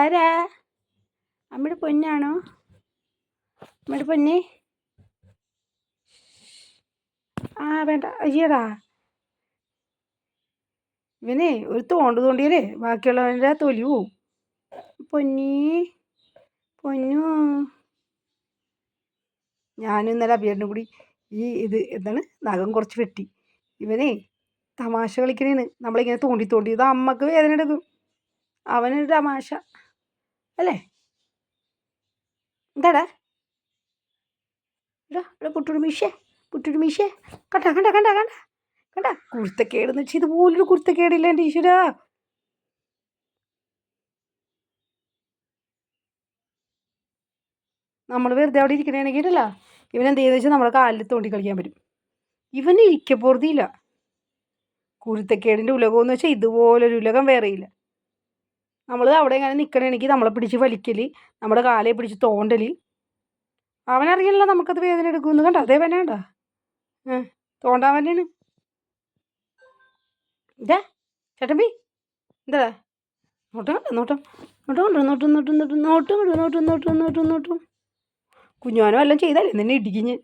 ആരാ? അമ്മയുടെ പൊന്നാണോ? അമ്മയുടെ പൊന്നെ? ആ വേണ്ട. അയ്യടാ. ഇവനെ ഒരു തോണ്ട് തോണ്ടിയാലേ ബാക്കിയുള്ളവന്റെ തൊലി പോവും. പൊന്നി പൊന്നു. ഞാനും ഇന്നലെ അഭിയേട്ടനും കൂടി ഈ ഇത് എന്താണ് നഖം കുറച്ച് വെട്ടി. ഇവനെ തമാശ കളിക്കണേന്ന്. നമ്മളിങ്ങനെ തോണ്ടി തോണ്ടി ഇത് അമ്മയ്ക്ക് വേദന എടുക്കും. അവനൊരു തമാശ. അല്ലേ? എന്താടാ? എടാ എടാ പുട്ടൊരു മീശേ പുട്ടൊരു മീശേ. കണ്ട കണ്ട കണ്ട കണ്ട. കണ്ട? കുരുത്തക്കേടെന്ന് വെച്ചാൽ ഇതുപോലൊരു കുരുത്തക്കേടില്ല എന്റെ ഈശ്വരാ. നമ്മൾ വെറുതെ അവിടെ ഇരിക്കണേണെങ്കിൽ ഇവൻ എന്ത് ചെയ്യുന്നത് വെച്ചാൽ നമ്മളെ കാലിൽ തോണ്ടി കളിക്കാൻ പറ്റും. ഇവന് ഇരിക്കപ്പുറതിയില്ല. കുരുത്തക്കേടിന്റെ ഉലകം എന്ന് വെച്ചാൽ ഇതുപോലൊരു ഉലകം വേറെയില്ല. നമ്മൾ അവിടെ ഇങ്ങനെ നിൽക്കണമെങ്കിൽ നമ്മളെ പിടിച്ച് വലിക്കൽ നമ്മുടെ കാലെ പിടിച്ച് തോണ്ടൽ അവനറിയില്ല നമുക്കത് വേദന എടുക്കുമെന്ന്. കണ്ട? അതേ വേനണ്ട തോണ്ടാൻ വേണ്ടിയാണ് ഇതാ ചേട്ടമ്പി എന്താ? നോട്ടം കണ്ടോ? നോട്ടം നോട്ടം കണ്ടോ? നോട്ടം നോട്ടം നോട്ടം നോട്ടം നോട്ടം നോട്ടം നോട്ടം നോട്ടം എല്ലാം ചെയ്താലേ? നിന്നെ ഇടിക്കിഞ്ഞ്